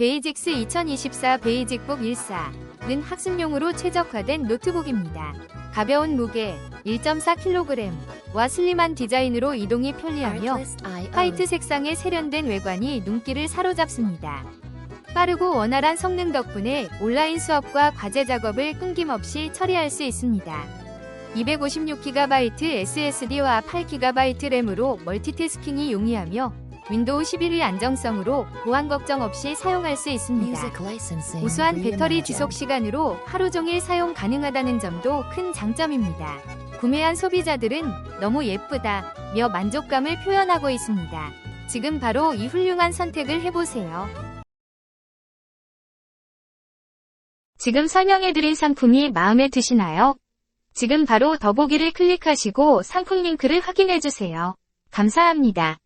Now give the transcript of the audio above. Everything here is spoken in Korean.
베이직스 2024 베이직북 14는 학습용으로 최적화된 노트북입니다. 가벼운 무게 1.4kg와 슬림한 디자인으로 이동이 편리하며 화이트 색상의 세련된 외관이 눈길을 사로잡습니다. 빠르고 원활한 성능 덕분에 온라인 수업과 과제 작업을 끊김없이 처리할 수 있습니다. 256GB SSD와 8GB 램으로 멀티태스킹이 용이하며 윈도우 11의 안정성으로 보안 걱정 없이 사용할 수 있습니다. 우수한 배터리 지속 시간으로 하루 종일 사용 가능하다는 점도 큰 장점입니다. 구매한 소비자들은 너무 예쁘다 며 만족감을 표현하고 있습니다. 지금 바로 이 훌륭한 선택을 해보세요. 지금 설명해드린 상품이 마음에 드시나요? 지금 바로 더보기를 클릭하시고 상품 링크를 확인해주세요. 감사합니다.